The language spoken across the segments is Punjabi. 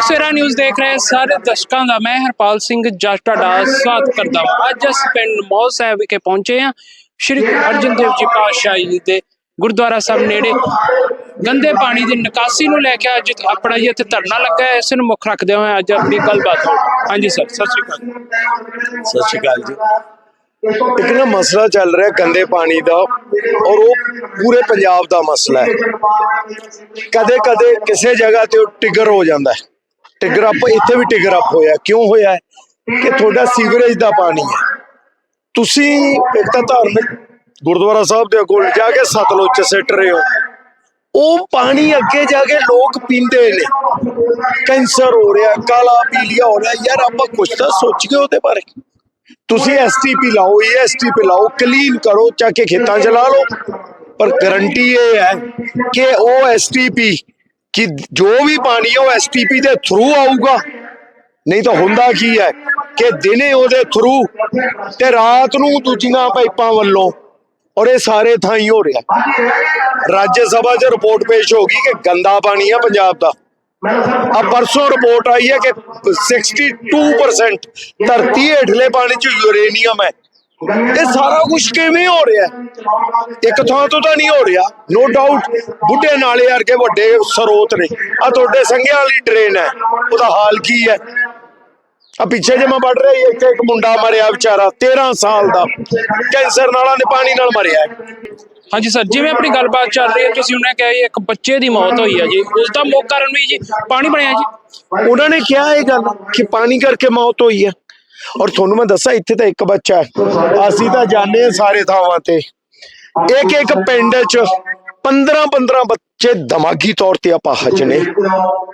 ਦੈਨਿਕ ਸਵੇਰਾ ਨਿਊਜ਼ ਦੇਖ ਰਹੇ ਸਾਰੇ ਦਰਸ਼ਕਾਂ ਦਾ ਮੈਂ ਹਰਪਾਲ ਸਿੰਘ ਜੱਟ ਤੁਹਾਡਾ ਸਵਾਗਤ ਕਰਦਾ ਹਾਂ। ਅੱਜ ਅਸੀਂ ਪਿੰਡ ਮੌਲ ਸਾਹਿਬ ਵਿਖੇ ਪਹੁੰਚੇ ਹਾਂ। ਸ਼੍ਰੀ ਗੁਰੂ ਅਰਜਨ ਦੇਵ ਜੀ ਪਾਤਸ਼ਾਹ ਜੀ ਦੇ ਗੁਰਦੁਆਰਾ ਸਾਹਿਬ ਨੇੜੇ। ਗੰਦੇ ਪਾਣੀ ਦੀ ਨਿਕਾਸੀ ਨੂੰ ਲੈ ਕੇ ਅੱਜ ਆਪਣਾ ਜੀ ਇੱਥੇ ਧਰਨਾ ਲੱਗਾ ਹੈ। ਇਸ ਨੂੰ ਮੁੱਖ ਰੱਖਦੇ ਹੋਏ ਅੱਜ ਆਪਣੀ ਗੱਲਬਾਤ ਹੋ ਹਾਂਜੀ ਸਰ, ਸਤਿ ਸ਼੍ਰੀ ਅਕਾਲ। ਸਤਿ ਸ਼੍ਰੀ ਅਕਾਲ ਜੀ। ਇੱਕ ਨਾ ਮਸਲਾ ਚੱਲ ਰਿਹਾ ਗੰਦੇ ਪਾਣੀ ਦਾ ਔਰ ਉਹ ਪੂਰੇ ਪੰਜਾਬ ਦਾ ਮਸਲਾ ਹੈ। ਕਦੇ ਕਦੇ ਕਿਸੇ ਜਗ੍ਹਾ ਤੇ ਉਹ ਟਿਗਰ ਹੋ ਜਾਂਦਾ ਹੈ। ਟਿਗਰ ਅਪ ਇੱਥੇ ਵੀ ਟਿਗਰ ਅਪ ਹੋਇਆ। ਕਿਉਂ ਹੋਇਆ? ਕਿ ਤੁਹਾਡਾ ਸੀਵਰੇਜ ਦਾ ਪਾਣੀ ਹੈ। ਤੁਸੀਂ ਇੱਕ ਤਾਂ ਧਾਰਮਿਕ ਗੁਰਦੁਆਰਾ ਸਾਹਿਬ ਦੇ ਕੋਲ ਜਾ ਕੇ ਸਤਲੁਜ ਚ ਸਿੱਟ ਰਹੇ ਹੋ। ਉਹ ਪਾਣੀ ਅੱਗੇ ਜਾ ਕੇ ਲੋਕ ਪੀਂਦੇ ਨੇ। ਕੈਂਸਰ ਹੋ ਰਿਹਾ, ਕਾਲਾ ਪੀਲੀਆ ਹੋ ਰਿਹਾ। ਯਾਰ ਆਪਾਂ ਕੁਝ ਤਾਂ ਸੋਚੀਏ ਉਹਦੇ ਬਾਰੇ। ਤੁਸੀਂ ਐਸਟੀਪੀ ਲਾਓ ਐਸਟੀਪੀ ਲਾਓ ਕਲੀਨ ਕਰੋ, ਚੱਕ ਕੇ ਖੇਤਾਂ ਚ ਲਾ ਲਓ। ਪਰ ਗਰੰਟੀ ਇਹ ਹੈ ਕਿ ਉਹ ਐਸਟੀਪੀ ਕਿ ਜੋ ਵੀ ਪਾਣੀ ਹੈ ਉਹ ਐਸਟੀਪੀ ਦੇ ਥਰੂ ਆਊਗਾ। ਨਹੀਂ ਤਾਂ ਹੁੰਦਾ ਕੀ ਹੈ ਕਿ ਦਿਨੇ ਉਹਦੇ ਥਰੂ ਤੇ ਰਾਤ ਨੂੰ ਦੂਜੀਆਂ ਪਾਈਪਾਂ ਵੱਲੋਂ, ਔਰ ਇਹ ਸਾਰੇ ਥਾਂ ਹੀ ਹੋ ਰਿਹਾ। ਰਾਜ ਸਭਾ 'ਚ ਰਿਪੋਰਟ ਪੇਸ਼ ਹੋ ਗਈ ਕਿ ਗੰਦਾ ਪਾਣੀ ਆ ਪੰਜਾਬ ਦਾ। ਆ ਪਰਸੋਂ ਰਿਪੋਰਟ ਆਈ ਹੈ ਕਿ 62% ਧਰਤੀ ਹੇਠਲੇ ਪਾਣੀ 'ਚ ਯੂਰੇਨੀਅਮ ਹੈ। ਇਹ ਸਾਰਾ ਕੁਝ ਕਿਵੇਂ ਹੋ ਰਿਹਾ? ਇੱਕ ਥਾਂ ਤੋਂ ਤਾਂ ਨਹੀਂ ਹੋ ਰਿਹਾ। ਨੋ ਡਾਊਟ ਬੁੱਢੇ ਨਾਲੇ ਵਰਗੇ ਵੱਡੇ ਸਰੋਤ ਨੇ। ਆ ਤੁਹਾਡੇ ਸੰਘਿਆਂ ਵਾਲੀ ਡਰੇਨ ਹੈ। ਉਹਦਾ ਹਾਲ ਕੀ ਹੈ? ਆ ਪਿੱਛੇ ਜੇ ਮੈਂ ਪੜ ਰਹੀ ਇੱਥੇ ਇੱਕ ਮੁੰਡਾ ਮਰਿਆ ਵਿਚਾਰਾ 13 ਸਾਲ ਦਾ। ਕੈਂਸਰ ਨਾਲਾਂ ਦੇ ਪਾਣੀ ਨਾਲ ਮਰਿਆ। ਹਾਂਜੀ ਸਰ ਜਿਵੇਂ ਆਪਣੀ ਗੱਲਬਾਤ ਚੱਲ ਰਹੀ ਹੈ ਤੁਸੀਂ ਉਹਨੇ ਕਿਹਾ ਜੀ ਇੱਕ ਬੱਚੇ ਦੀ ਮੌਤ ਹੋਈ ਹੈ ਜੀ। ਉਸ ਦਾ ਮੁੱਖ ਕਾਰਨ ਵੀ ਜੀ ਪਾਣੀ ਬਣਿਆ ਜੀ। ਉਹਨਾਂ ਨੇ ਕਿਹਾ ਇਹ ਗੱਲ ਕਿ ਪਾਣੀ ਕਰਕੇ ਮੌਤ ਹੋਈ ਹੈ। ਔਰ ਤੁਹਾਨੂੰ ਮੈਂ ਦੱਸਾਂ ਇੱਥੇ ਤਾਂ ਇੱਕ ਬੱਚਾ ਹੈ ਅਸੀਂ ਤਾਂ ਜਾਣੇ ਹਾਂ ਸਾਰੇ ਥਾਵਾਂ ਤੇ ਇੱਕ ਇੱਕ ਪਿੰਡ 'ਚ 15 15 ਬੱਚੇ ਦਿਮਾਗੀ ਤੌਰ ਤੇ ਅਪਾਹਜ ਨੇ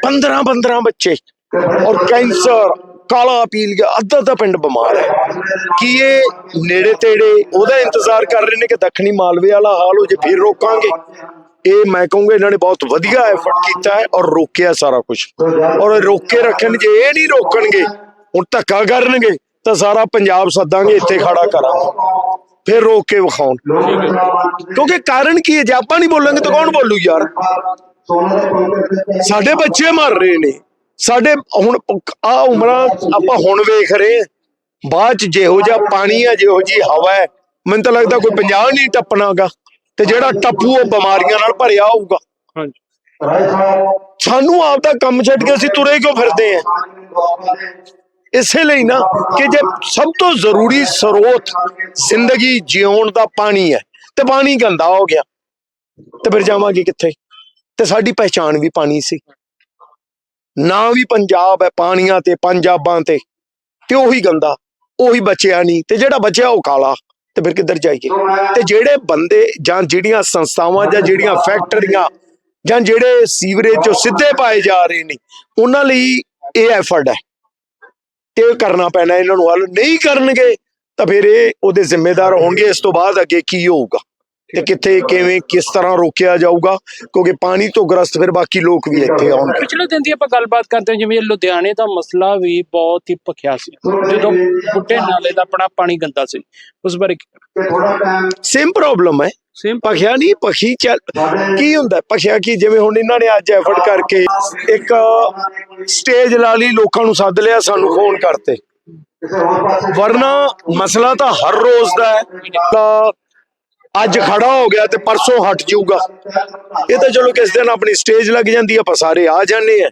15 15 ਬੱਚੇ ਔਰ ਕੈਂਸਰ ਕਾਲਾ ਪੀਲੀਆ ਅੱਧਾ ਅੱਧਾ ਪਿੰਡ ਬਿਮਾਰ ਹੈ ਕੀ ਇਹ ਨੇੜੇ ਤੇੜੇ ਉਹਦਾ ਇੰਤਜ਼ਾਰ ਕਰ ਰਹੇ ਨੇ ਕਿ ਦੱਖਣੀ ਮਾਲਵੇ ਵਾਲਾ ਹਾਲ ਹੋ ਜੇ ਫਿਰ ਰੋਕਾਂਗੇ ਇਹ ਮੈਂ ਕਹੂੰਗਾ ਇਹਨਾਂ ਨੇ ਬਹੁਤ ਵਧੀਆ ਐਫਰਟ ਕੀਤਾ ਹੈ ਔਰ ਰੋਕਿਆ ਸਾਰਾ ਕੁਝ ਔਰ ਰੋਕ ਕੇ ਰੱਖਣ ਜੇ ਇਹ ਨਹੀਂ ਰੋਕਣਗੇ ਹੁਣ ਧੱਕਾ ਕਰਨਗੇ ਤਾਂ ਸਾਰਾ ਪੰਜਾਬ ਸੱਦਾਂਗੇ ਇੱਥੇ ਖੜਾ ਕਰਾਂਗੇ। ਫਿਰ ਰੋਕ ਕੇ ਵਿਖਾਉਣ। ਕਿਉਂਕਿ ਕਾਰਨ ਕੀ ਹੈ? ਜੇ ਆਪਾਂ ਨਹੀਂ ਬੋਲਾਂਗੇ ਤਾਂ ਕੌਣ ਬੋਲੂ ਯਾਰ? ਸਾਡੇ ਬੱਚੇ ਮਰ ਰਹੇ ਨੇ। ਸਾਡੇ ਹੁਣ ਆ ਉਮਰਾਂ ਆਪਾਂ ਹੁਣ ਵੇਖ ਰਹੇ ਬਾਅਦ ਚ ਜਿਹੋ ਜਿਹਾ ਪਾਣੀ ਆ ਜਿਹੋ ਜੀ ਹਵਾ ਹੈ ਮੈਨੂੰ ਤਾਂ ਲੱਗਦਾ ਕੋਈ 50 ਨਹੀਂ ਟੱਪਣਾਗਾ। ਤੇ ਜਿਹੜਾ ਟੱਪੂ ਉਹ ਬਿਮਾਰੀਆਂ ਨਾਲ ਭਰਿਆ ਹੋਊਗਾ। ਹਾਂਜੀ। ਸਾਨੂੰ ਆਪ ਦਾ ਕੰਮ ਛੱਡ ਕੇ ਅਸੀਂ ਤੁਰੇ ਕਿਉਂ ਫਿਰਦੇ ਆ ਇਸੇ ਲਈ ਨਾ ਕਿ ਜੇ ਸਭ ਤੋਂ ਜ਼ਰੂਰੀ ਸਰੋਤ ਜ਼ਿੰਦਗੀ ਜਿਉਣ ਦਾ ਪਾਣੀ ਹੈ, ਤੇ ਪਾਣੀ ਗੰਦਾ ਹੋ ਗਿਆ, ਤੇ ਫਿਰ ਜਾਵਾਂਗੇ ਕਿੱਥੇ? ਤੇ ਸਾਡੀ ਪਹਿਚਾਣ ਵੀ ਪਾਣੀ ਸੀ। ਨਾ ਵੀ ਪੰਜਾਬ ਹੈ ਪਾਣੀਆਂ ਤੇ, ਪੰਜਾਬਾਂ ਤੇ ਤੇ ਉਹੀ ਗੰਦਾ, ਉਹੀ ਬਚਿਆ ਨਹੀਂ, ਤੇ ਜਿਹੜਾ ਬਚਿਆ ਉਹ ਕਾਲਾ, ਤੇ ਫਿਰ ਕਿੱਧਰ ਜਾਈਏ? ਤੇ ਜਿਹੜੇ ਬੰਦੇ ਜਾਂ ਜਿਹੜੀਆਂ ਸੰਸਥਾਵਾਂ ਜਾਂ ਜਿਹੜੀਆਂ ਫੈਕਟਰੀਆਂ ਜਾਂ ਜਿਹੜੇ ਸੀਵਰੇਜ ਚੋਂ ਸਿੱਧੇ ਪਾਏ ਜਾ ਰਹੇ ਨੇ, ਉਹਨਾਂ ਲਈ ਇਹ ਐਫਰਟ ਹੈ। ਤੇ ਕਰਨਾ ਪੈਣਾ ਇਹਨਾਂ ਨੂੰ। ਹੱਲ ਨਹੀਂ ਕਰਨਗੇ ਤਾਂ ਫਿਰ ਇਹ ਉਹਦੇ ਜ਼ਿੰਮੇਦਾਰ ਹੋਣਗੇ। ਇਸ ਤੋਂ ਬਾਅਦ ਅੱਗੇ ਕੀ ਹੋਊਗਾ ਤੇ ਕਿੱਥੇ ਕਿਵੇਂ ਕਿਸ ਤਰ੍ਹਾਂ ਰੋਕਿਆ ਜਾਊਗਾ ਕਿਉਂਕਿ ਪਾਣੀ ਤੋਂ ਗ੍ਰਸਤ ਫਿਰ ਬਾਕੀ ਲੋਕ ਵੀ ਇੱਥੇ ਆਉਣਗੇ। ਪਿਛਲੇ ਦਿਨ ਦੀ ਆਪਾਂ ਗੱਲਬਾਤ ਕਰਦੇ ਹਾਂ ਜਿਵੇਂ ਲੁਧਿਆਣੇ ਦਾ ਮਸਲਾ ਵੀ ਬਹੁਤ ਹੀ ਭਖਿਆ ਸੀ। ਜਦੋਂ ਬੁੱਢੇ ਨਾਲੇ ਦਾ ਆਪਣਾ ਪਾਣੀ ਗੰਦਾ ਸੀ ਉਸ ਬਾਰੇ ਸੇਮ ਪ੍ਰੋਬਲਮ ਹੈ। ਸੇਮ ਪਖਿਆ ਨਹੀਂ ਪਖੀ ਚੱਲ। ਕੀ ਹੁੰਦਾ? ਪਖਿਆ ਕੀ? ਜਿਵੇਂ ਹੁਣ ਇਹਨਾਂ ਨੇ ਅੱਜ ਐਫਰਟ ਕਰਕੇ ਇੱਕ ਸਟੇਜ ਲਾ ਲਈ, ਲੋਕਾਂ ਨੂੰ ਸੱਦ ਲਿਆ, ਸਾਨੂੰ ਫੋਨ ਕਰਤੇ। ਵਰਨਾ ਮਸਲਾ ਤਾਂ ਹਰ ਰੋਜ਼ ਦਾ ਹੈ। ਤਾਂ ਅੱਜ ਖੜਾ ਹੋ ਗਿਆ ਤੇ ਪਰਸੋਂ ਹਟ ਜਾਊਗਾ। ਇਹ ਤਾਂ ਚਲੋ ਕਿਸ ਦਿਨ ਆਪਣੀ ਸਟੇਜ ਲੱਗ ਜਾਂਦੀ ਆਪਾਂ ਸਾਰੇ ਆ ਜਾਂਦੇ ਆ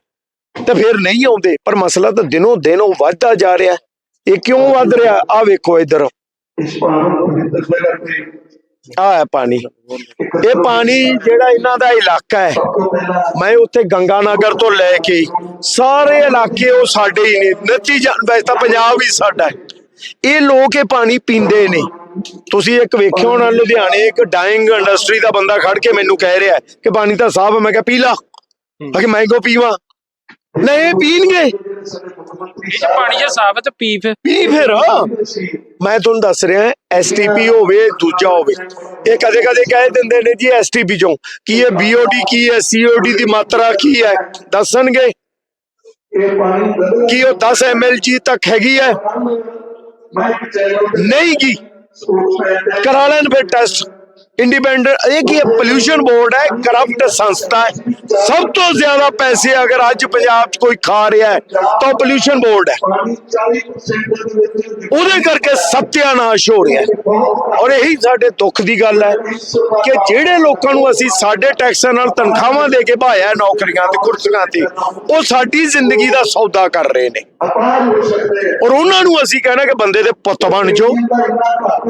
ਤੇ ਫਿਰ ਨਹੀਂ ਆਉਂਦੇ, ਪਰ ਮਸਲਾ ਤਾਂ ਦਿਨੋਂ ਦਿਨ ਉਹ ਵੱਧਦਾ ਜਾ ਰਿਹਾ ਇਹ ਕਿਉਂ ਵੱਧ ਰਿਹਾ? ਆ ਵੇਖੋ ਇੱਧਰ। ਆ ਹੈ ਪਾਣੀ। ਇਹ ਪਾਣੀ ਜਿਹੜਾ ਇਹਨਾਂ ਦਾ ਇਲਾਕਾ ਹੈ, ਮੈਂ ਉੱਥੇ ਗੰਗਾ ਨਗਰ ਤੋਂ ਲੈ ਕੇ ਸਾਰੇ ਇਲਾਕੇ ਉਹ ਸਾਡੇ ਹੀ ਨੇ। ਨਤੀਜਾ, ਵੈਸੇ ਤਾਂ ਪੰਜਾਬ ਹੀ ਸਾਡਾ ਹੈ। ਇਹ ਲੋਕ ਇਹ ਪਾਣੀ ਪੀਂਦੇ ਨੇ। ਤੁਸੀਂ ਇੱਕ ਵੇਖਿਓ ਹੋਣਾ, ਲੁਧਿਆਣੇ ਇੱਕ ਡਾਈਂਗ ਇੰਡਸਟਰੀ ਦਾ ਬੰਦਾ ਖੜ ਕੇ ਮੈਨੂੰ ਕਹਿ ਰਿਹਾ ਕਿ ਪਾਣੀ ਤਾਂ ਸਾਫ਼ ਮੈਂ ਕਿਹਾ, ਪੀ ਲਾ। ਮੈਂ ਮੈਂ ਕਿਉਂ ਪੀਵਾਂ? ਨਹੀਂ ਪੀਣਗੇ ਇਹ ਜੇ ਪਾਣੀ ਜੇ ਸਾਫ਼ ਹੈ ਤਾਂ ਪੀ ਫਿਰ। ਪੀ ਫਿਰ। ਮੈਂ ਤੁਹਾਨੂੰ ਦੱਸ ਰਿਹਾ ਐਸਟੀਪੀ ਹੋਵੇ ਦੂਜਾ ਹੋਵੇ। ਇਹ ਕਦੇ ਕਦੇ ਕਹਿ ਦਿੰਦੇ ਨੇ ਜੀ ਐਸਟੀਪੀ ਚੋਂ। ਕੀ ਇਹ ਬੀਓਡੀ ਕੀ ਹੈ ਸੀਓਡੀ ਦੀ ਮਾਤਰਾ ਕੀ ਹੈ? ਦੱਸਣਗੇ? ਕੀ ਉਹ 10 ਐਮਐਲਜੀ ਤੱਕ ਹੈਗੀ ਹੈ? ਨਹੀਂ ਕੀ ਕਰਾ ਲੈਣ ਫਿਰ ਟੈਸਟ ਇੰਡੀਪੈਂਡੈਂਟ ਇਹ ਕੀ ਹੈ? ਪੋਲਿਊਸ਼ਨ ਬੋਰਡ ਹੈ ਕਰਪਟ ਸੰਸਥਾ ਹੈ। ਸਭ ਤੋਂ ਜ਼ਿਆਦਾ ਪੈਸੇ ਅਗਰ ਅੱਜ ਪੰਜਾਬ 'ਚ ਕੋਈ ਖਾ ਰਿਹਾ ਹੈ, ਤਾਂ ਪੋਲਿਊਸ਼ਨ ਬੋਰਡ ਹੈ। ਉਹਦੇ ਕਰਕੇ ਸਤਿਆਨਾਸ਼ ਹੋ ਰਿਹਾ ਹੈ। ਔਰ ਇਹੀ ਸਾਡੇ ਦੁੱਖ ਦੀ ਗੱਲ ਹੈ ਕਿ ਜਿਹੜੇ ਲੋਕਾਂ ਨੂੰ ਅਸੀਂ ਸਾਡੇ ਟੈਕਸਾਂ ਨਾਲ ਤਨਖਾਹਾਂ ਦੇ ਕੇ ਭਾਇਆ ਨੌਕਰੀਆਂ ਤੇ ਕੁਰਸੀਆਂ ਤੇ, ਉਹ ਸਾਡੀ ਜ਼ਿੰਦਗੀ ਦਾ ਸੌਦਾ ਕਰ ਰਹੇ ਨੇ। ਔਰ ਉਹਨਾਂ ਨੂੰ ਅਸੀਂ ਕਹਿਣਾ ਕਿ ਬੰਦੇ ਦੇ ਪੁੱਤ ਬਣ ਜਾਓ।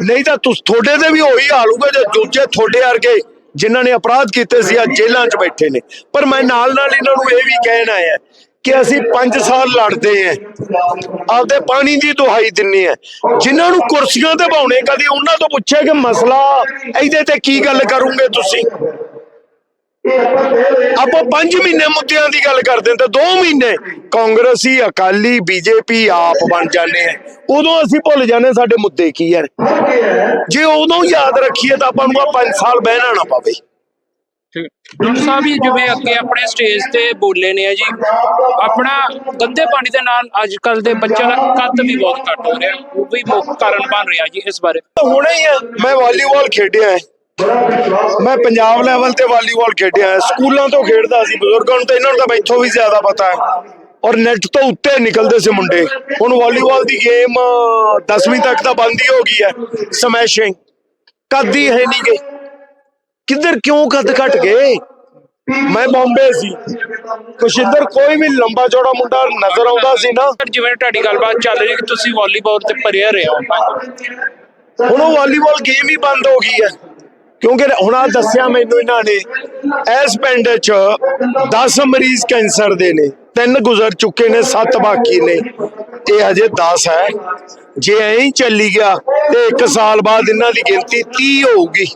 ਨਹੀਂ ਤਾਂ ਤੁਸ, ਤੁਹਾਡੇ ਤੇ ਵੀ ਉਹੀ ਹਾਲ ਹੋਊਗਾ ਜੇ ਦੂਜੇ ਤੁਹਾਡੇ ਵਰਗੇ ਜਿਨ੍ਹਾਂ ਨੇ ਅਪਰਾਧ ਕੀਤੇ ਸੀ ਆ ਜੇਲ੍ਹਾਂ 'ਚ ਬੈਠੇ ਨੇ। ਪਰ ਮੈਂ ਨਾਲ ਨਾਲ ਇਹਨਾਂ ਨੂੰ ਇਹ ਵੀ ਕਹਿਣਾ ਹੈ ਕਿ ਅਸੀਂ 5 ਸਾਲ ਲੜਦੇ ਆਂ ਆਪਦੇ ਪਾਣੀ ਦੀ ਦੁਹਾਈ ਦਿੰਨੇ ਆ ਜਿਨ੍ਹਾਂ ਨੂੰ ਕੁਰਸੀਆਂ ਤੇ ਬਾਉਣੇ ਕਦੀ ਉਹਨਾਂ ਤੋਂ ਪੁੱਛਿਆ ਕਿ ਮਸਲਾ, ਇਹਦੇ ਤੇ ਕੀ ਗੱਲ ਕਰੋਗੇ ਤੁਸੀਂ? ਆਪਾਂ 5 ਮਹੀਨੇ ਮੁੱਦਿਆਂ ਦੀ ਗੱਲ ਕਰਦੇ ਤਾਂ 2 ਮਹੀਨੇ ਕਾਂਗਰਸੀ ਅਕਾਲੀ ਬੀਜੇਪੀ ਆਪ ਬਣ ਜਾਂਦੇ ਆ। ਉਦੋਂ ਅਸੀਂ ਭੁੱਲ ਜਾਂਦੇ ਸਾਡੇ ਮੁੱਦੇ ਕੀ ਹੈ ਜੇ ਉਦੋਂ ਯਾਦ ਰੱਖੀਏ ਤਾਂ ਆਪਾਂ ਨੂੰ ਆ 5 ਸਾਲ ਬਹਿਣਾ ਨਾ ਪਵੇ। ਡਾਕਟਰ ਸਾਹਿਬ ਜੀ ਜਿਵੇਂ ਅੱਗੇ ਆਪਣੇ ਸਟੇਜ ਤੇ ਬੋਲੇ ਨੇ ਆ ਜੀ ਆਪਣਾ ਗੰਦੇ ਪਾਣੀ ਦੇ ਨਾਲ ਅੱਜ ਕੱਲ ਦੇ ਬੱਚਿਆਂ ਦਾ ਕੱਦ ਵੀ ਬਹੁਤ ਘੱਟ ਹੋ ਰਿਹਾ ਉਹ ਵੀ ਮੁੱਖ ਕਾਰਨ ਬਣ ਰਿਹਾ ਜੀ ਇਸ ਬਾਰੇ। ਹੁਣੇ ਹੀ ਮੈਂ ਵਾਲੀਬਾਲ ਖੇਡਿਆ ਹੈ। ਮੈਂ ਪੰਜਾਬ ਲੈਵਲ ਤੇ ਵਾਲੀਬਾਲ ਖੇਡਿਆ ਹੈ। ਸਕੂਲਾਂ ਤੋਂ ਖੇਡਦਾ ਸੀ ਬਜ਼ੁਰਗਾਂ ਨੂੰ ਤਾਂ ਇਹਨਾਂ ਨੂੰ ਤਾਂ ਮੈਥੋਂ ਵੀ ਜ਼ਿਆਦਾ ਪਤਾ ਹੈ। ਔਰ ਨੈਟ ਤੋਂ ਉੱਤੇ ਨਿਕਲਦੇ ਸੀ ਮੁੰਡੇ। ਹੁਣ ਵਾਲੀਬਾਲ ਦੀ ਗੇਮ 10ਵੀਂ ਤੱਕ ਤਾਂ ਬੰਦ ਹੀ ਹੋ ਗਈ ਹੈ। ਸਮੈਸ਼ਿੰਗ ਕੱਦ ਹੀ ਨਹੀਂ ਗੇ ਕਿੱਧਰ ਕਿਉਂ ਕੱਦ ਘਟ ਗਏ? ਮੈਂ ਬੰਬੇ ਸੀ। ਕੁਸ਼ਿੰਦਰ ਕੋਈ ਵੀ ਲੰਬਾ ਚੌੜਾ ਮੁੰਡਾ ਨਜ਼ਰ ਆਉਂਦਾ ਸੀ ਨਾ। ਜਿਵੇਂ ਤੁਹਾਡੀ ਗੱਲਬਾਤ ਚੱਲ ਰਹੀ ਕਿ ਤੁਸੀਂ ਵਾਲੀਬਾਲ ਤੇ ਪਰਿਆ ਰਹੇ ਹੋ। ਹੁਣ ਉਹ ਵਾਲੀਬਾਲ ਗੇਮ ਹੀ ਬੰਦ ਹੋ ਗਈ ਹੈ। ਕਿਉਂਕਿ ਹੁਣ ਆ ਦੱਸਿਆ ਮੈਨੂੰ ਇਹਨਾਂ ਨੇ, ਇਸ ਪਿੰਡ 'ਚ 10 ਮਰੀਜ਼ ਕੈਂਸਰ ਦੇ ਨੇ, ਤਿੰਨ ਗੁਜ਼ਰ ਚੁੱਕੇ ਨੇ, ਸੱਤ ਬਾਕੀ ਨੇ। ਇਹ ਹਜੇ 10 ਹੈ। ਜੇ ਐਂ ਹੀ ਚੱਲੀ ਗਿਆ ਤੇ 1 ਸਾਲ ਬਾਅਦ ਇਹਨਾਂ ਦੀ ਗਿਣਤੀ 30 ਹੋਊਗੀ।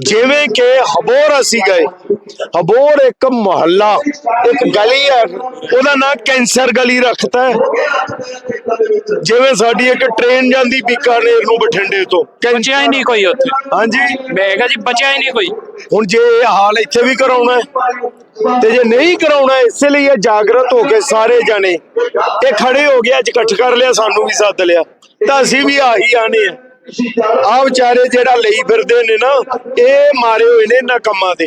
ਜਿਵੇਂ ਕਿ ਹਬੋਰ ਅਸੀਂ ਗਏ। ਹਬੋਰ ਇੱਕ ਮੁਹੱਲਾ ਇੱਕ ਗਲੀ ਹੈ। ਉਹਦਾ ਨਾਂ ਕੈਂਸਰ ਗਲੀ ਰੱਖਤਾ ਹੈ। ਜਿਵੇਂ ਸਾਡੀ ਇੱਕ ਟ੍ਰੇਨ ਜਾਂਦੀ ਬੀਕਾਨੇਰ ਨੂੰ ਬਠਿੰਡੇ ਤੋਂ। ਬਚਿਆ ਹੀ ਨਹੀਂ ਕੋਈ ਉੱਥੇ। ਹਾਂਜੀ। ਮੈਂ ਕਿਹਾ ਜੀ ਬਚਿਆ ਹੀ ਨਹੀਂ ਕੋਈ। ਹੁਣ ਜੇ ਇਹ ਹਾਲ ਇੱਥੇ ਵੀ ਕਰਾਉਣਾ ਤੇ ਜੇ ਨਹੀਂ ਕਰਾਉਣਾ ਇਸੇ ਲਈ ਇਹ ਜਾਗਰਤ ਹੋ ਕੇ ਸਾਰੇ ਜਣੇ ਇਹ ਖੜੇ ਹੋ ਗਏ। ਅੱਜ ਇਕੱਠ ਕਰ ਲਿਆ ਸਾਨੂੰ ਵੀ ਸੱਦ ਲਿਆ। ਤਾਂ ਅਸੀਂ ਵੀ ਆਹੀ ਆਨੇ ਆ। ਆ ਵਿਚਾਰੇ ਜਿਹੜਾ ਲਈ ਫਿਰਦੇ ਨੇ ਨਾ, ਇਹ ਮਾਰੇ ਹੋਏ ਨੇ ਇਹਨਾਂ ਕੰਮਾਂ ਤੇ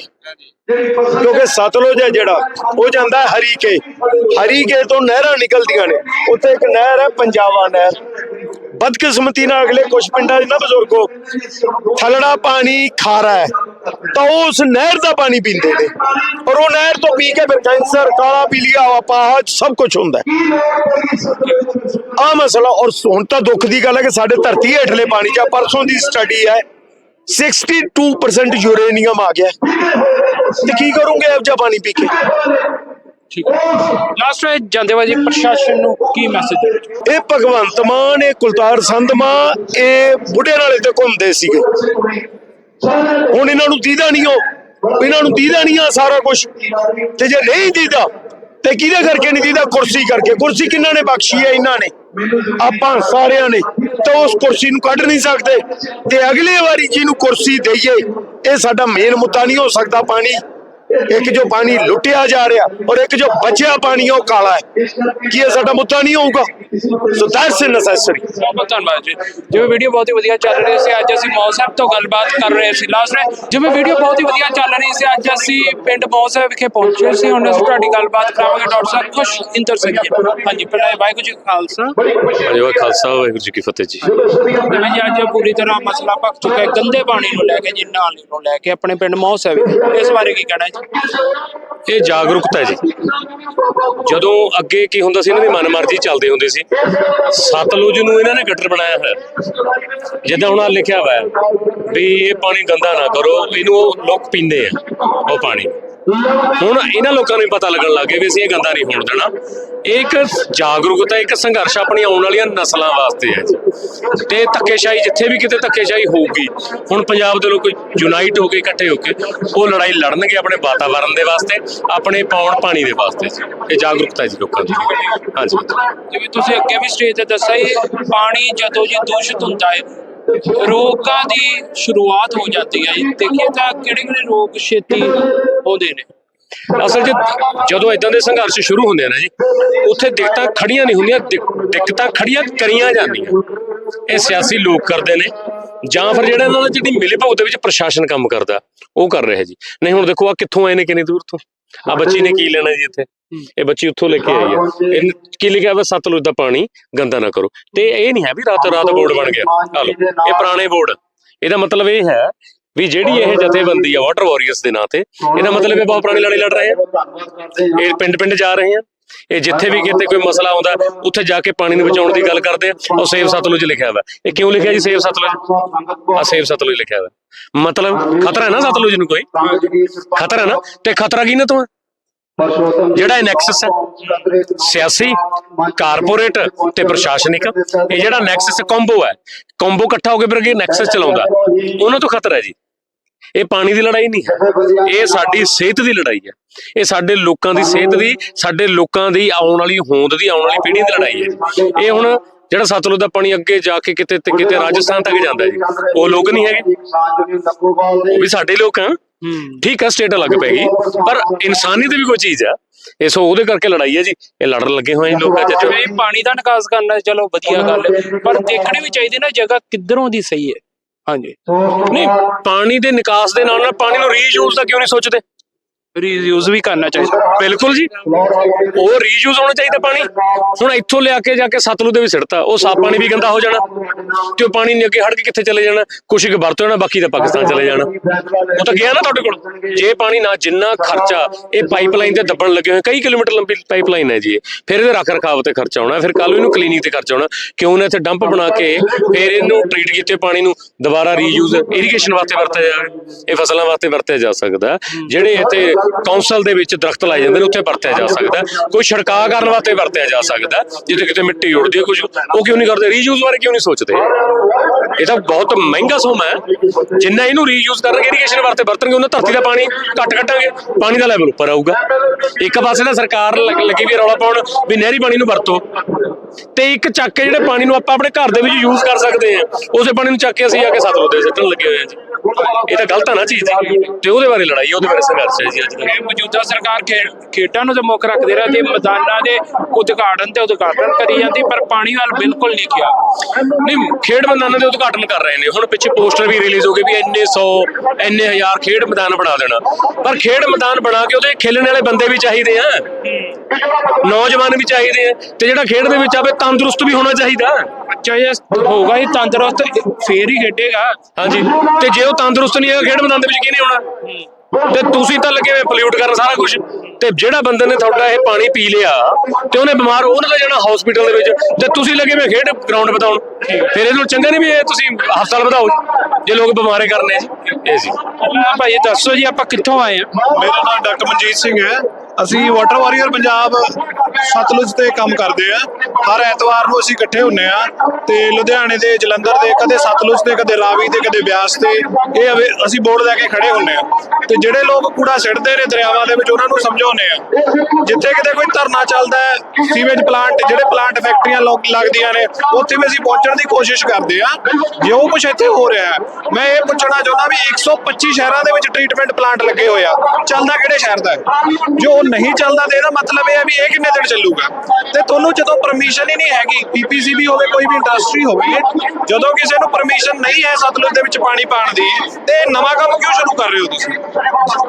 ਕਿਉਂਕਿ ਸਤਲੁਜ ਹੈ ਜਿਹੜਾ, ਉਹ ਜਾਂਦਾ ਹੈ ਹਰੀਕੇ। ਹਰੀਕੇ ਤੋਂ ਨਹਿਰਾਂ ਨਿਕਲਦੀਆਂ ਨੇ। ਉੱਥੇ ਇੱਕ ਨਹਿਰ ਹੈ ਪੰਜਾਬਾ ਨਹਿਰ। ਬਦਕਿਸਮਤੀ ਨਾਲ ਅਗਲੇ ਕੁਝ ਪਿੰਡਾਂ 'ਚ ਨਾ ਬਜ਼ੁਰਗੋ, ਥਲੜਾ ਪਾਣੀ ਖਾਰਾ ਹੈ। ਤਾਂ ਉਹ ਉਸ ਨਹਿਰ ਦਾ ਪਾਣੀ ਪੀਂਦੇ ਨੇ। ਔਰ ਉਹ ਨਹਿਰ ਤੋਂ ਪੀ ਕੇ ਫਿਰ ਕੈਂਸਰ ਕਾਲਾ ਪੀਲੀਆ ਅਪਾਹਜ ਸਭ ਕੁਝ ਹੁੰਦਾ ਆ ਮਸਲਾ ਔਰ ਹੁਣ ਤਾਂ ਦੁੱਖ ਦੀ ਗੱਲ ਹੈ ਕਿ ਸਾਡੇ ਧਰਤੀ ਹੇਠਲੇ ਪਾਣੀ 'ਚ ਪਰਸੋਂ ਦੀ ਸਟੱਡੀ ਹੈ 62% ਯੂਰੇਨੀਅਮ ਆ ਗਿਆ। ਤੇ ਕੀ ਕਰੋਗੇ ਇਹ ਜਿਹਾ ਪਾਣੀ ਪੀ ਕੇ? ਠੀਕ ਲਾਸਟ ਵਿੱਚ ਜਾਂਦੇ ਵਾਜੀ ਪ੍ਰਸ਼ਾਸਨ ਨੂੰ ਕੀ ਮੈਸੇਜ ਇਹ ਭਗਵੰਤ ਮਾਨ ਇਹ ਕੁਲਤਾਰ ਸੰਧਮਾ ਇਹ ਬੁੱਢੇ ਨਾਲੇ ਤੇ ਘੁੰਮਦੇ ਸੀਗੇ। ਹੁਣ ਇਹਨਾਂ ਨੂੰ ਦੀਦਾ ਨਹੀਂ ਉਹ। ਇਹਨਾਂ ਨੂੰ ਦੀਦਾ ਨਹੀਂ ਆ ਸਾਰਾ ਕੁਝ ਤੇ ਜੇ ਨਹੀਂ ਦੀਦਾ, ਤੇ ਕਿਹਦੇ ਕਰਕੇ ਨਹੀਂ ਦੀਦਾ? ਕੁਰਸੀ ਕਰਕੇ। ਕੁਰਸੀ ਕਿਹਨਾਂ ਨੇ ਬਖਸ਼ੀ ਹੈ ਇਹਨਾਂ ਨੇ? ਆਪਾਂ ਸਾਰਿਆਂ ਨੇ। ਤਾਂ ਉਸ ਕੁਰਸੀ ਨੂੰ ਕੱਢ ਨਹੀਂ ਸਕਦੇ। ਤੇ ਅਗਲੀ ਵਾਰੀ ਜਿਹਨੂੰ ਕੁਰਸੀ ਦਈਏ, ਇਹ ਸਾਡਾ ਮੇਨ ਮੁੱਦਾ ਨਹੀਂ ਹੋ ਸਕਦਾ ਪਾਣੀ। ਇੱਕ ਜੋ ਪਾਣੀ ਲੁੱਟਿਆ ਜਾ ਰਿਹਾ ਔਰ ਇੱਕ ਜੋ ਬਚਿਆ ਪਾਣੀ ਉਹ ਕਾਲਾ ਹੈ। ਕੀ ਇਹ ਸਾਡਾ ਮੁੱਦਾ ਨਹੀਂ ਹੋਊਗਾ? ਸੋ ਦੈਟਸ ਨੈਸੈਸਰੀ ਬਹੁਤ ਧੰਨਵਾਦ ਜੀ। ਜਿਵੇਂ ਵੀਡੀਓ ਬਹੁਤ ਹੀ ਵਧੀਆ ਚੱਲ ਰਹੀ ਸੀ ਅੱਜ ਅਸੀਂ ਮੌਸਮ ਤੋਂ ਗੱਲਬਾਤ ਕਰ ਰਹੇ ਸੀ। ਲਾਸਟ ਵਿੱਚ ਜਿਵੇਂ ਵੀਡੀਓ ਬਹੁਤ ਹੀ ਵਧੀਆ ਚੱਲ ਰਹੀ ਸੀ ਅੱਜ ਅਸੀਂ ਪਿੰਡ ਮੌਸਮ ਵਿਖੇ ਪਹੁੰਚੇ ਸੀ। ਹੁਣ ਅਸੀਂ ਤੁਹਾਡੀ ਗੱਲਬਾਤ ਕਰਾਵਾਂਗੇ ਡਾਕਟਰ ਸਾਹਿਬ ਖੁਸ਼ ਇੰਦਰ ਸਿੰਘ ਜੀ। ਹਾਂਜੀ ਪਹਿਲਾਂ ਵਾਹਿਗੁਰੂ ਜੀ ਖਾਲਸਾ। ਹਾਂਜੀ ਵਾ ਖਾਲਸਾ ਵਾਹਿਗੁਰੂ ਜੀ ਕੀ ਫਤਿਹ ਜੀ। ਜਿਵੇਂ ਜੀ ਅੱਜ ਪੂਰੀ ਤਰ੍ਹਾਂ ਮਸਲਾ ਭਖ ਚੁੱਕਾ ਹੈ ਗੰਦੇ ਪਾਣੀ ਨੂੰ ਲੈ ਕੇ ਜੀ ਨਾਲੀ ਨੂੰ ਲੈ ਕੇ ਆਪਣੇ ਪਿੰਡ ਮੌਸਮ ਵਿਖੇ। ਇਸ ਬਾਰੇ ਕੀ ਕਹਿਣਾ ਇਹ ਜਾਗਰੂਕਤਾ ਜੀ। ਜਦੋਂ ਅੱਗੇ ਕੀ ਹੁੰਦਾ ਸੀ, ਇਹਨਾਂ ਦੀ ਮਨਮਰਜ਼ੀ ਚੱਲਦੇ ਹੁੰਦੇ ਸੀ। ਸਤਲੁਜ ਨੂੰ ਇਹਨਾਂ ਨੇ ਗਟਰ ਬਣਾਇਆ ਹੋਇਆ। ਜਿੱਦਾਂ ਹੁਣ ਆਹ ਲਿਖਿਆ ਹੋਇਆ ਵੀ ਇਹ ਪਾਣੀ ਗੰਦਾ ਨਾ ਕਰੋ, ਇਹਨੂੰ ਲੋਕ ਪੀਂਦੇ ਆ, ਉਹ ਪਾਣੀ। ਹੁਣ ਇਹਨਾਂ ਲੋਕਾਂ ਨੂੰ ਵੀ ਪਤਾ ਲੱਗਣ ਲੱਗ ਗਿਆ ਵੀ ਅਸੀਂ ਇਹ ਗੰਦਾ ਨਹੀਂ ਹੋਣ ਦੇਣਾ। ਇਹ ਇੱਕ ਜਾਗਰੂਕਤਾ, ਇੱਕ ਸੰਘਰਸ਼ ਆਪਣੀ ਆਉਣ ਵਾਲੀਆਂ ਨਸਲਾਂ ਵਾਸਤੇ ਹੈ ਜੀ। ਤੇ ਧੱਕੇਸ਼ਾਹੀ ਜਿੱਥੇ ਵੀ ਕਿਤੇ ਧੱਕੇਸ਼ਾਹੀ ਹੋਊਗੀ, ਹੁਣ ਪੰਜਾਬ ਦੇ ਲੋਕ ਯੂਨਾਈਟ ਹੋ ਕੇ, ਇਕੱਠੇ ਹੋ ਕੇ, ਉਹ ਲੜਾਈ ਲੜਨਗੇ ਆਪਣੇ ਵਾਤਾਵਰਣ ਦੇ ਵਾਸਤੇ, ਆਪਣੇ ਪੌਣ ਪਾਣੀ ਦੇ ਵਾਸਤੇ ਜੀ। ਇਹ ਜਾਗਰੂਕਤਾ ਜੀ ਲੋਕਾਂ ਦੀ। ਹਾਂਜੀ। ਜਿਵੇਂ ਤੁਸੀਂ ਅੱਗੇ ਵੀ ਸਟੇਜ ਤੇ ਦੱਸਿਆ, ਇਹ ਪਾਣੀ ਜਦੋਂ ਜੀ ਦੂਸ਼ਿਤ ਹੁੰਦਾ ਹੈ, ਰੋਗਾਂ ਦੀ ਸ਼ੁਰੂਆਤ ਹੋ ਜਾਂਦੀ ਹੈ ਜੀ। ਦੇਖੀਏ ਤਾਂ ਕਿਹੜੇ ਕਿਹੜੇ ਰੋਗ, ਛੇਤੀ ਆਉਂਦੇ ਨੇ। ਅਸਲ 'ਚ ਜਦੋਂ ਇਦਾਂ ਦੇ ਸੰਘਰਸ਼ ਸ਼ੁਰੂ ਹੁੰਦੇ ਆ ਨਾ ਜੀ, ਉੱਥੇ ਦਿੱਕਤਾਂ ਖੜੀਆਂ ਨਹੀਂ ਹੁੰਦੀਆਂ ਦਿੱਕਤਾਂ ਖੜੀਆਂ ਕਰੀਆਂ ਜਾਂਦੀਆਂ। ਇਹ ਸਿਆਸੀ ਲੋਕ ਕਰਦੇ ਨੇ, ਜਾਂ ਫਿਰ ਜਿਹੜਾ ਇਹਨਾਂ ਦਾ ਜਿਹੜੀ ਮਿਲੀ ਭੁਗਤ ਦੇ ਵਿੱਚ ਪ੍ਰਸ਼ਾਸਨ ਕੰਮ ਕਰਦਾ, ਉਹ ਕਰ ਰਿਹਾ ਜੀ। ਨਹੀਂ, ਹੁਣ ਦੇਖੋ ਆ ਕਿੱਥੋਂ ਆਏ ਨੇ, ਕਿੰਨੀ ਦੂਰ ਤੋਂ? ਆ ਬੱਚੀ ਨੇ ਕੀ ਲੈਣਾ ਜੀ ਇੱਥੇ? ਇਹ ਬੱਚੀ ਉੱਥੋਂ ਲੈ ਕੇ ਆਈ ਹੈ ਇਹ ਕੀ ਲਿਖਿਆ ਵਾ? ਸਤਲੁਜ ਦਾ ਪਾਣੀ, ਗੰਦਾ ਨਾ ਕਰੋ। ਤੇ ਇਹ ਨਹੀਂ ਹੈ ਵੀ ਰਾਤੋਂ ਰਾਤ ਬੋਰਡ ਬਣ ਗਿਆ। ਆ ਇਹ ਪੁਰਾਣੇ ਬੋਰਡ। ਇਹਦਾ ਮਤਲਬ ਇਹ ਹੈ ਵੀ ਜਿਹੜੀ ਇਹ ਜਥੇਬੰਦੀ ਆ ਵਾਟਰ ਵਾਰੀਅਰਸ ਦੇ ਨਾਂ ਤੇ ਇਹਦਾ ਮਤਲਬ ਇਹ ਬਹੁਤ ਪੁਰਾਣੀ ਲੜਾਈ ਲੜ ਰਹੇ ਆ। ਇਹ ਪਿੰਡ ਪਿੰਡ ਜਾ ਰਹੇ ਆ। ਇਹ ਜਿੱਥੇ ਵੀ ਕਿਤੇ ਕੋਈ ਮਸਲਾ ਆਉਂਦਾ ਉੱਥੇ ਜਾ ਕੇ ਪਾਣੀ ਨੂੰ ਬਚਾਉਣ ਦੀ ਗੱਲ ਕਰਦੇ ਆ। ਉਹ ਸੇਵ ਸਤਲੁਜ ਲਿਖਿਆ ਹੋਇਆ ਇਹ ਕਿਉਂ ਲਿਖਿਆ ਜੀ ਸੇਵ ਸਤਲੁਜ? ਆ ਸੇਵ ਸਤਲੁਜ ਲਿਖਿਆ ਹੋਇਆ ਮਤਲਬ ਖਤਰਾ ਹੈ ਨਾ ਸਤਲੁਜ ਨੂੰ ਕੋਈ? ਖਤਰਾ ਹੈ ਨਾ? ਤੇ ਖਤਰਾ ਕਿਹਨਾਂ ਤੋਂ? ਹੈ ਜਿਹੜਾ ਇਹ ਨੈਕਸਸ ਹੈ ਸਿਆਸੀ ਕਾਰਪੋਰੇਟ ਤੇ ਪ੍ਰਸ਼ਾਸਨਿਕ ਇਹ ਜਿਹੜਾ ਨੈਕਸਸ ਕੰਬੋ ਹੈ ਕੰਬੋ ਇਕੱਠਾ ਹੋ ਕੇ ਫਿਰ ਅੱਗੇ ਨੈਕਸਸ ਚਲਾਉਂਦਾ। ਉਹਨਾਂ ਤੋਂ ਖਤਰਾ ਹੈ ਜੀ। ਇਹ ਪਾਣੀ ਦੀ ਲੜਾਈ ਨਹੀਂ ਹੈ। ਇਹ ਸਾਡੀ ਸਿਹਤ ਦੀ ਲੜਾਈ ਹੈ। ਇਹ ਸਾਡੇ ਲੋਕਾਂ ਦੀ ਸਿਹਤ ਦੀ ਸਾਡੇ ਲੋਕਾਂ ਦੀ ਆਉਣ ਵਾਲੀ ਹੋਂਦ ਦੀ ਆਉਣ ਵਾਲੀ ਪੀੜ੍ਹੀ ਦੀ ਲੜਾਈ ਹੈ। ਇਹ ਹੁਣ ਜਿਹੜਾ ਸਤਲੁਜ ਦਾ ਪਾਣੀ ਅੱਗੇ ਜਾ ਕੇ ਕਿਤੇ ਤੇ ਕਿਤੇ ਰਾਜਸਥਾਨ ਤੱਕ ਜਾਂਦਾ ਹੈ ਜੀ ਉਹ ਲੋਕ ਨਹੀਂ ਹੈਗੇ। ਉਹ ਵੀ ਸਾਡੇ ਲੋਕ ਆ। ਠੀਕ ਹੈ ਸਟੇਟ ਅਲੱਗ ਪੈ ਗਈ। ਪਰ ਇਨਸਾਨੀਅਤ ਵੀ ਕੋਈ ਚੀਜ਼ ਆ। ਇਹ ਸੋ ਉਹਦੇ ਕਰਕੇ ਲੜਾਈ ਹੈ ਜੀ। ਇਹ ਲੜਨ ਲੱਗੇ ਹੋਏ ਲੋਕ ਅੱਜ ਜਿਵੇਂ ਪਾਣੀ ਦਾ ਨਿਕਾਸ ਕਰਨਾ ਚਲੋ ਵਧੀਆ ਗੱਲ ਪਰ ਦੇਖਣੀ ਵੀ ਚਾਹੀਦੀ ਨਾ ਜਗ੍ਹਾ ਕਿੱਧਰੋਂ ਦੀ ਸਹੀ ਹੈ। ਹਾਂਜੀ। ਨਹੀਂ, ਪਾਣੀ ਦੇ ਨਿਕਾਸ ਦੇ ਨਾਲ ਨਾਲ ਪਾਣੀ ਨੂੰ ਰੀਯੂਜ਼ ਦਾ ਕਿਉਂ ਨਹੀਂ ਸੋਚਦੇ? ਰੀਯੂਜ਼ ਵੀ ਕਰਨਾ ਚਾਹੀਦਾ। ਬਿਲਕੁਲ ਜੀ। ਉਹ ਰੀਯੂਜ਼ ਹੋਣਾ ਚਾਹੀਦਾ ਪਾਣੀ। ਹੁਣ ਇੱਥੋਂ ਲਿਆ ਕੇ ਜਾ ਕੇ ਸਤਲੁਜ ਦੇ ਵੀ ਸਿੱਟਤਾ। ਉਹ ਸਾਫ਼ ਪਾਣੀ ਵੀ ਗੰਦਾ ਹੋ ਜਾਣਾ। ਤੇ ਉਹ ਪਾਣੀ ਅੱਗੇ ਹੜ ਕੇ ਕਿੱਥੇ ਚਲੇ ਜਾਣਾ? ਕੁਛ ਇੱਕ ਵਰਤੋਂ ਜਾਣਾ ਬਾਕੀ ਤਾਂ ਪਾਕਿਸਤਾਨ ਚਲੇ ਜਾਣਾ। ਉਹ ਤਾਂ ਗਿਆ ਨਾ ਤੁਹਾਡੇ ਕੋਲ? ਜੇ ਪਾਣੀ ਨਾ ਜਿੰਨਾ ਖਰਚਾ ਇਹ ਪਾਈਪਲਾਈਨ ਤੇ ਦੱਬਣ ਲੱਗੇ ਹੋਏ ਕਈ ਕਿਲੋਮੀਟਰ ਲੰਬੀ ਪਾਈਪਲਾਈਨ ਹੈ ਜੀ ਫਿਰ ਇਹਦੇ ਰੱਖ ਰਖਾਵ ਤੇ ਖਰਚਾ ਆਉਣਾ ਫਿਰ ਕੱਲ ਇਹਨੂੰ ਕਲੀਨਿੰਗ ਤੇ ਖਰਚਾ ਆਉਣਾ ਕਿਉਂ ਨਾ ਇੱਥੇ ਡੰਪ ਬਣਾ ਕੇ ਫਿਰ ਇਹਨੂੰ ਟ੍ਰੀਟ ਕੀਤੇ ਪਾਣੀ ਨੂੰ ਦੁਬਾਰਾ ਰੀਯੂਜ਼ ਇਰੀਗੇਸ਼ਨ ਵਾਸਤੇ ਵਰਤਿਆ ਜਾਵੇ ਇਹ ਫਸਲਾਂ ਵਾਸਤੇ ਵਰਤਿਆ ਜਾ ਸਕਦਾ। ਜਿਹੜੇ ਇੱਥੇ ਕੌਂਸਲ ਦੇ ਵਿੱਚ ਦਰਖਤ ਲਾਏ ਜਾਂਦੇ ਨੇ, ਉੱਥੇ ਵਰਤਿਆ ਜਾ ਸਕਦਾ ਕੋਈ ਛਿੜਕਾਅ ਕਰਨ ਵਾਸਤੇ ਵਰਤਿਆ ਜਾ ਸਕਦਾ ਜਿੱਥੇ ਕਿਤੇ ਮਿੱਟੀ ਉੜਦੀ ਹੈ ਕੁਝ। ਉਹ ਕਿਉਂ ਨਹੀਂ ਕਰਦੇ? ਰੀਯੂਜ਼ ਬਾਰੇ ਕਿਉਂ ਨਹੀਂ ਸੋਚਦੇ? ਇਹ ਤਾਂ ਬਹੁਤ ਮਹਿੰਗਾ ਸੋਮਾ ਹੈ। ਜਿੰਨਾ ਇਹਨੂੰ ਰੀਯੂਜ਼ ਕਰਨਗੇ ਇਰੀਗੇਸ਼ਨ ਵਾਸਤੇ ਵਰਤਣਗੇ, ਉਹਨਾਂ ਧਰਤੀ ਦਾ ਪਾਣੀ ਘੱਟ ਕੱਟਾਂਗੇ ਪਾਣੀ ਦਾ ਲੈਵਲ ਉੱਪਰ ਆਊਗਾ। ਇੱਕ ਪਾਸੇ ਤਾਂ ਸਰਕਾਰ ਲੱਗੀ ਵੀ ਰੌਲਾ ਪਾਉਣ ਵੀ ਨਹਿਰੀ ਪਾਣੀ ਨੂੰ ਵਰਤੋ। ਤੇ ਇੱਕ ਚੱਕ ਕੇ ਜਿਹੜੇ ਪਾਣੀ ਨੂੰ ਆਪਾਂ ਆਪਣੇ ਘਰ ਦੇ ਵਿੱਚ ਯੂਜ਼ ਕਰ ਸਕਦੇ ਆ ਉਸੇ ਪਾਣੀ ਨੂੰ ਚੱਕ ਕੇ ਅਸੀਂ ਆ ਕੇ ਸਤਲੁਜ ਦੇ ਸਿੱਟਣ ਲੱਗੇ ਹੋਏ ਆ ਜੀ। ਇਹ ਤਾਂ ਗਲਤ ਆ ਨਾ ਚੀਜ਼ ਤੇ ਉਹਦੇ ਬਾਰੇ ਲੜਾਈ ਉਹਦੇ ਬਾਰੇ ਸੰਘਰਸ਼ ਹੈ ਜੀ ਅੱਜ ਦਾ ਇਹ ਮੌਜੂਦਾ ਸਰਕਾਰ ਖੇ- ਖੇਡਾਂ ਨੂੰ ਤੇ ਮੁੱਖ ਰੱਖਦੇ ਰਹਦੇ ਮੈਦਾਨਾਂ ਦੇ ਉਦਘਾਟਨ ਤੇ ਉਦਘਾਟਨ ਕਰੀ ਜਾਂਦੀ ਪਰ ਪਾਣੀ ਵੱਲ ਬਿਲਕੁਲ ਨਹੀਂ ਕਿਹਾ ਨਹੀਂ ਖੇਡ ਮੈਦਾਨਾਂ ਦੇ ਉਦਘਾਟਨ ਕਰ ਰਹੇ ਨੇ। ਹੁਣ ਪਿੱਛੇ ਪੋਸਟਰ ਵੀ ਰਿਲੀਜ਼ ਹੋ ਗਏ ਵੀ ਇੰਨੇ 100 ਇੰਨੇ ਹਜ਼ਾਰ ਖੇਡ ਮੈਦਾਨ ਬਣਾ ਦੇਣਾ। ਪਰ ਖੇਡ ਮੈਦਾਨ ਬਣਾ ਕੇ ਉਹਦੇ ਖੇਲਣ ਵਾਲੇ ਬੰਦੇ ਵੀ ਚਾਹੀਦੇ ਆ। ਨੌਜਵਾਨ ਵੀ ਚਾਹੀਦੇ ਆ। ਤੇ ਜਿਹੜਾ ਖੇਡ ਦੇ ਵਿੱਚ ਆਵੇ ਤੰਦਰੁਸਤ ਵੀ ਹੋਣਾ ਚਾਹੀਦਾ। ਬੱਚਾ ਜੇ ਹੋਗਾ ਹੀ ਤੰਦਰੁਸਤ ਫੇਰ ਹੀ ਖੇਡੇਗਾ। ਹਾਂਜੀ। ਤੇ ਜੇ ਉਹ ਤੰਦਰੁਸਤ ਨਹੀਂ ਹੈਗਾ ਖੇਡ ਮੈਦਾਨ ਦੇ ਵਿੱਚ ਕਿਹਨੇ ਆਉਣਾ ਤੇ ਤੁਸੀਂ ਤਾਂ ਲੱਗੇ ਹੋਏ ਪੋਲਿਊਟ ਕਰਨ ਸਾਰਾ ਕੁਝ ਤੇ ਜਿਹੜਾ ਬੰਦੇ ਨੇ ਤੁਹਾਡਾ ਇਹ ਪਾਣੀ ਪੀ ਲਿਆ ਤੇ ਉਹਨੇ ਬਿਮਾਰ ਉਹਨੇ ਤਾਂ ਜਾਣਾ ਹਸਪੀਟਲ ਦੇ ਵਿੱਚ। ਤੇ ਤੁਸੀਂ ਲੱਗੇ ਹੋਏ ਖੇਡ ਗਰਾਊਂਡ ਬਤਾਉਣ ਫਿਰ ਇਹਨੂੰ ਚੰਗਾ ਨਹੀਂ ਵੀ ਇਹ ਤੁਸੀਂ ਹਸਪਤਾਲ ਵਧਾਓ ਜੇ ਲੋਕ ਬਿਮਾਰੇ ਕਰਨੇ ਜੀ। ਇਹ ਸੀ। ਪਹਿਲਾਂ ਭਾਈ ਦੱਸੋ ਜੀ ਆਪਾਂ ਕਿੱਥੋਂ ਆਏ ਆ? ਮੇਰਾ ਨਾਮ ਡਾਕਟਰ ਮਨਜੀਤ ਸਿੰਘ ਹੈ। ਅਸੀਂ ਵਾਟਰ ਵਾਰੀਅਰ ਪੰਜਾਬ ਸਤਲੁਜ ਤੇ ਕੰਮ ਕਰਦੇ ਆ। ਹਰ ਐਤਵਾਰ ਨੂੰ ਅਸੀਂ ਇਕੱਠੇ ਹੁੰਨੇ ਆ ਤੇ ਲੁਧਿਆਣੇ ਦੇ, ਜਲੰਧਰ ਦੇ, ਕਦੇ ਸਤਲੁਜ ਤੇ, ਕਦੇ ਰਾਵੀ ਤੇ, ਕਦੇ ਬਿਆਸ ਤੇ, ਇਹ ਅਸੀਂ ਬੋਰਡ ਲੈ ਕੇ ਖੜੇ ਹੁੰਨੇ ਆ। ਤੇ ਜਿਹੜੇ ਲੋਕ ਕੂੜਾ ਸਿੱਟਦੇ ਨੇ ਦਰਿਆਵਾਂ ਦੇ ਵਿੱਚ, ਉਹਨਾਂ ਨੂੰ ਸਮਝਾਉਂਦੇ ਆ। ਜਿੱਥੇ ਕਿਤੇ ਕੋਈ ਧਰਨਾ ਚੱਲਦਾ ਹੈ ਸੀਵੇਜ ਪਲਾਂਟ, ਜਿਹੜੇ ਪਲਾਂਟ ਫੈਕਟਰੀਆਂ ਲੋਕ ਲੱਗਦੀਆਂ ਨੇ, ਉੱਥੇ ਵੀ ਅਸੀਂ ਪਹੁੰਚਣ ਦੀ ਕੋਸ਼ਿਸ਼ ਕਰਦੇ ਆ। ਜੋ ਕੁਝ ਇੱਥੇ ਹੋ ਰਿਹਾ ਹੈ, ਮੈਂ ਇਹ ਪੁੱਛਣਾ ਚਾਹੁੰਦਾ ਵੀ 125 ਸ਼ਹਿਰਾਂ ਦੇ ਵਿੱਚ ਟ੍ਰੀਟਮੈਂਟ ਪਲਾਂਟ ਲੱਗੇ ਹੋਏ ਆ। ਚੱਲਦਾ ਕਿਹੜੇ ਸ਼ਹਿਰ ਦਾ ਹੈ? ਜੋ ਨਹੀਂ ਚੱਲਦਾ ਤੇ ਇਹਦਾ ਮਤਲਬ ਇਹ ਹੈ ਵੀ ਇਹ ਕਿੰਨੇ ਦਿਨ ਚੱਲੂਗਾ? ਤੇ ਤੁਹਾਨੂੰ ਜਦੋਂ ਪਰਮਿਸ਼ਨ ਹੀ ਨਹੀਂ ਹੈਗੀ ਪੀਪੀਸੀਬੀ ਹੋਵੇ, ਕੋਈ ਵੀ ਇੰਡਸਟਰੀ ਹੋਵੇ, ਜਦੋਂ ਕਿਸੇ ਨੂੰ ਪਰਮਿਸ਼ਨ ਨਹੀਂ ਹੈ ਸਤਲੁਜ ਦੇ ਵਿੱਚ ਪਾਣੀ ਪਾਣ ਦੀ, ਤੇ ਨਵਾਂ ਕੰਮ ਕਿਉਂ ਸ਼ੁਰੂ ਕਰ ਰਹੇ ਹੋ ਤੁਸੀਂ?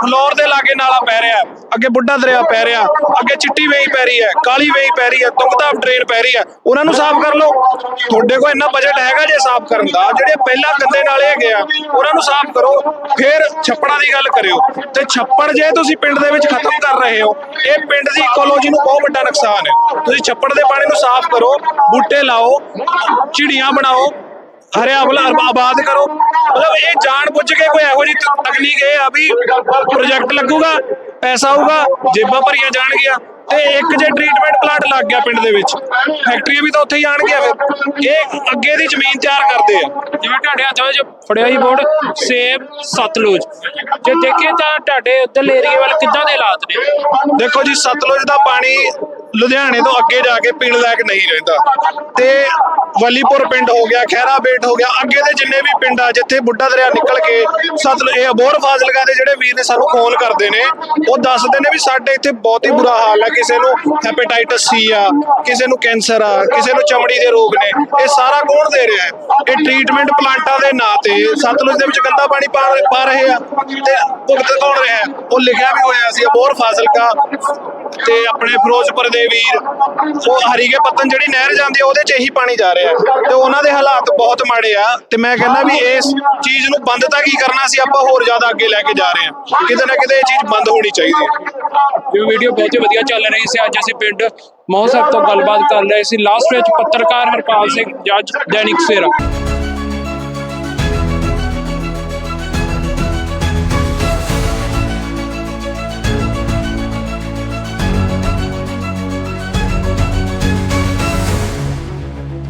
ਫਲੋਰ ਦੇ ਲਾਗੇ ਨਾਲਾ ਪੈ ਰਿਹਾ ਅੱਗੇ ਬੁੱਢਾ ਦਰਿਆ ਪੈ ਰਿਹਾ, ਅੱਗੇ ਚਿੱਟੀ ਵੇਈ ਪੈ ਰਹੀ ਹੈ, ਕਾਲੀ ਵੇਈ ਪੈ ਰਹੀ ਹੈ ਤੁੰਗਤਾਪ ਡਰੇਨ ਪੈ ਰਹੀ ਹੈ। ਉਹਨਾਂ ਨੂੰ ਸਾਫ਼ ਕਰ ਲਓ। ਤੁਹਾਡੇ ਕੋਲ ਇੰਨਾ ਬਜਟ ਹੈਗਾ ਜੇ ਸਾਫ਼ ਕਰਨ ਦਾ, ਜਿਹੜੇ ਪਹਿਲਾਂ ਗੰਦੇ ਨਾਲੇ ਹੈਗੇ ਆ, ਉਹਨਾਂ ਨੂੰ ਸਾਫ਼ ਕਰੋ, ਫਿਰ ਛੱਪੜਾਂ ਦੀ ਗੱਲ ਕਰਿਓ। ਤੇ ਛੱਪੜ ਜੇ ਤੁਸੀਂ ਪਿੰਡ ਦੇ ਵਿੱਚ ਖਤਮ ਕਰ ਰਹੇ ਹੋ, ਇਹ ਪਿੰਡ ਦੀ ਇਕੋਲੋਜੀ ਨੂੰ ਬਹੁਤ ਵੱਡਾ ਨੁਕਸਾਨ ਹੈ। ਤੁਸੀਂ ਛੱਪੜ ਦੇ ਪਾਣੀ ਨੂੰ ਸਾਫ਼ ਕਰੋ, ਬੂਟੇ ਲਾਓ ਚਿੜੀਆਂ ਬਣਾਓ, ਹਰਿਆ ਭਲਾ ਆਬਾਦ ਕਰੋ। ਮਤਲਬ ਇਹ ਜਾਣ ਬੁੱਝ ਕੇ ਕੋਈ ਇਹੋ ਜਿਹੀ ਤਕਨੀਕ ਇਹ ਆ ਵੀ ਪ੍ਰੋਜੈਕਟ ਲੱਗੂਗਾ। ਪੈਸਾ ਆਊਗਾ ਜੇਬਾਂ ਭਰੀਆਂ ਜਾਣਗੀਆਂ ਤੇ ਇੱਕ ਜੇ ਟ੍ਰੀਟਮੈਂਟ ਪਲਾਂਟ ਲੱਗ ਗਿਆ ਪਿੰਡ ਦੇ ਵਿੱਚ ਫੈਕਟਰੀਆਂ ਵੀ ਤਾਂ ਉੱਥੇ ਹੀ ਆਣਗੀਆਂ ਫਿਰ। ਇਹ ਅੱਗੇ ਦੀ ਜ਼ਮੀਨ ਤਿਆਰ ਕਰਦੇ ਆ। ਜਿਵੇਂ ਤੁਹਾਡੇ ਹੱਥ ਵਿੱਚ ਫੜਿਆ ਹੀ ਬੋਰਡ ਸੇਬ ਸਤਲੁਜ। ਜੇ ਦੇਖੇ ਤਾਂ ਤੁਹਾਡੇ ਉੱਧਰ ਏਰੀਏ ਵੱਲ ਕਿੱਦਾਂ ਦੇ ਹਾਲਾਤ ਨੇ? ਦੇਖੋ ਜੀ ਸਤਲੁਜ ਦਾ ਪਾਣੀ ਲੁਧਿਆਣੇ ਤੋਂ ਅੱਗੇ ਜਾ ਕੇ ਪੀਣ ਲਾਇਕ ਨਹੀਂ ਰਹਿੰਦਾ। ਤੇ ਵਲੀਪੁਰ ਪਿੰਡ ਹੋ ਗਿਆ ਖੈਰਾ ਹੋ ਗਿਆ, ਅੱਗੇ ਦੇ ਜਿੰਨੇ ਵੀ ਪਿੰਡ ਆ, ਜਿੱਥੇ ਬੁੱਢਾ ਦਰਿਆ ਨਿਕਲ ਕੇ ਸਤਲੁਜ ਇਹ ਅਬੋਰ ਫਾਜ਼ਿਲਕਾ ਦੇ ਜਿਹੜੇ ਵੀਰ ਨੇ ਸਾਨੂੰ ਫੋਨ ਕਰਦੇ ਨੇ, ਉਹ ਦੱਸਦੇ ਨੇ ਵੀ ਸਾਡੇ ਇੱਥੇ ਬਹੁਤ ਹੀ ਬੁਰਾ ਹਾਲ ਹੈ ਕਿਸੇ ਨੂੰ ਹੈਪੇਟਾਈਟਸ ਸੀ ਆ, ਕਿਸੇ ਨੂੰ ਕੈਂਸਰ ਆ, ਕਿਸੇ ਨੂੰ ਚਮੜੀ ਦੇ ਰੋਗ ਨੇ, ਇਹ ਸਾਰਾ ਕੌਣ ਦੇ ਰਿਹਾ ਹੈ? ਇਹ ਟ੍ਰੀਟਮੈਂਟ ਪਲਾਂਟਾਂ ਦੇ ਨਾਂ ਤੇ ਸਤਲੁਜ ਦੇ ਵਿੱਚ ਗੰਦਾ ਪਾਣੀ ਪਾ ਰਹੇ ਆ, ਤੇ ਭੁਗਤ ਕੌਣ ਰਿਹਾ ਉਹ ਲਿਖਿਆ ਵੀ ਹੋਇਆ ਸੀ ਅਬੋਰ ਫਾਜ਼ਿਲਕਾ ਤੇ ਆਪਣੇ ਫਿਰੋਜ਼ਪੁਰ ਦੇ ਵੀਰ, ਉਹ ਹਰੀਕੇ ਪੱਤਨ ਜਿਹੜੀ ਨਹਿਰ ਜਾਂਦੀ ਆ, ਉਹਦੇ 'ਚ ਇਹੀ ਪਾਣੀ ਜਾ ਰਿਹਾ। ਤੇ ਉਹਨਾਂ ਦੇ ਹਾਲਾਤ ਬਹੁਤ ਮਾੜੇ ਆ। ਤੇ ਮੈਂ ਕਹਿੰਦਾ ਵੀ ਇਸ ਚੀਜ਼ ਨੂੰ ਬੰਦ ਤਾਂ ਕੀ ਕਰਨਾ ਸੀ, ਆਪਾਂ ਹੋਰ ਜ਼ਿਆਦਾ ਅੱਗੇ ਲੈ ਕੇ ਜਾ ਰਹੇ ਹਾਂ ਕਿਤੇ ਨਾ ਕਿਤੇ ਇਹ ਚੀਜ਼ ਬੰਦ ਹੋਣੀ ਚਾਹੀਦੀ ਹੈ ਇਹ ਵੀਡੀਓ ਬਹੁਤ ਹੀ ਵਧੀਆ ਚੱਲ ਰਹੀ ਸੀ। ਅੱਜ ਅਸੀਂ ਪਿੰਡ ਮੋਹ ਸਾਹਿਬ ਤੋਂ ਗੱਲਬਾਤ ਕਰ ਰਹੇ ਸੀ। ਲਾਸਟ ਵਿੱਚ ਪੱਤਰਕਾਰ ਹਰਪਾਲ ਸਿੰਘ ਜੱਜ ਦੈਨਿਕ ਸਵੇਰਾ।